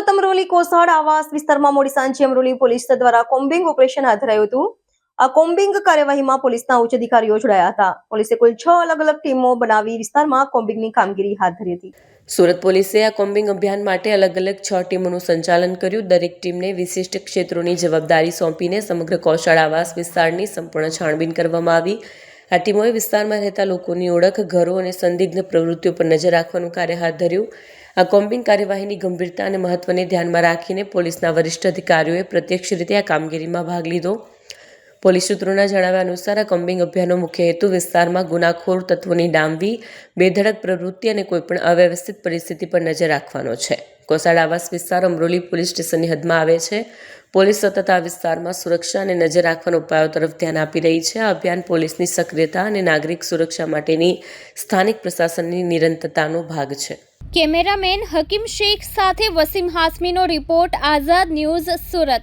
સુરત અમરોલી કોસાડ આવાસ વિસ્તારમાં મોડી સાંજે અમરોલી પોલીસ દ્વારા કોમ્બિંગ ઓપરેશન હાથ ધરાયું હતું. આ કોમ્બિંગ કાર્યવાહીમાં પોલીસના ઉચ્ચ અધિકારીઓ જોડાયા હતા. પોલીસે કુલ છ અલગ અલગ ટીમો બનાવી વિસ્તારમાં કોમ્બિંગની કામગીરી હાથ ધરી હતી. સુરત પોલીસે આ કોમ્બિંગ અભિયાન માટે અલગ અલગ છ ટીમોનું સંચાલન કર્યું. દરેક ટીમને વિશિષ્ટ ક્ષેત્રોની જવાબદારી સોંપીને સમગ્ર કૌશળ આવાસ વિસ્તારની સંપૂર્ણ છાણબીન કરવામાં આવી. આ ટીમોએ વિસ્તારમાં રહેતા લોકોની ઓળખ, ઘરો અને સંદિગ્ધ પ્રવૃત્તિઓ પર નજર રાખવાનું કાર્ય હાથ ધર્યું. આ કોમ્બિંગ કાર્યવાહીની ગંભીરતા અને મહત્વને ધ્યાનમાં રાખીને પોલીસના વરિષ્ઠ અધિકારીઓએ પ્રત્યક્ષ રીતે આ કામગીરીમાં ભાગ લીધો. પોલીસ સૂત્રોના જણાવ્યા અનુસાર, આ કોમ્બિંગ અભિયાનનો મુખ્ય હેતુ વિસ્તારમાં ગુનાખોર તત્વોની ડામવી, બેધડક પ્રવૃત્તિ અને કોઈપણ અવ્યવસ્થિત પરિસ્થિતિ પર નજર રાખવાનો છે. કોસાડ આવાસ વિસ્તાર અમરોલી પોલીસ સ્ટેશનની હદમાં આવે છે. પોલીસ સતત આ વિસ્તારમાં સુરક્ષા અને નજર રાખવાના ઉપાયો તરફ ધ્યાન આપી રહી છે. આ અભિયાન પોલીસની સક્રિયતા અને નાગરિક સુરક્ષા માટેની સ્થાનિક પ્રશાસનની નિરંતરતાનો ભાગ છે. કેમેરામેન હકીમ શેખ સાથે વસીમ હાસમીનો રિપોર્ટ, આઝાદ ન્યૂઝ સુરત.